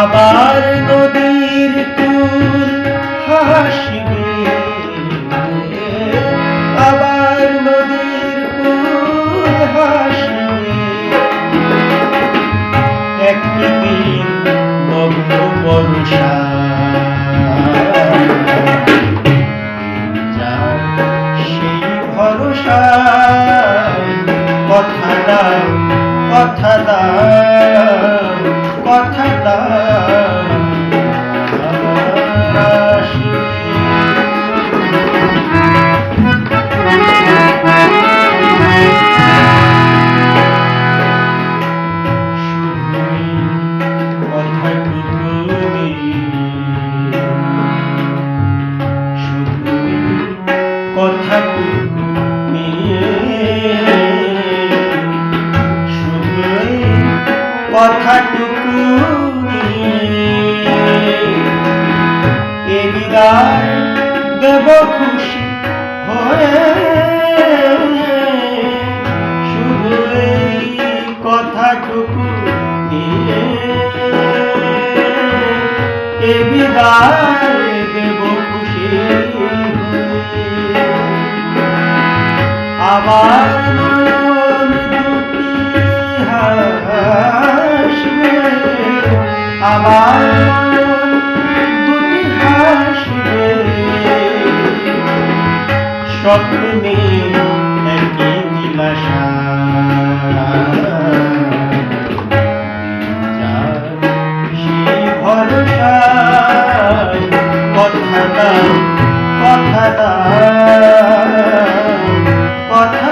আবার নদীর কুল হাসবে। আবার নদীর কুল হাসবে। একদিন নগ্ন বর্ষা। কথা দাও কথা দাও। কথা। শুধুই কথাটুকু নিয়ে বিদায় দেব খুশি হয়ে শুধুই কথাটুকু নিয়ে বিদায় দেব খুশি হয়ে। আবার স্বপ্নে একই নীলাশা কথা দাও কথা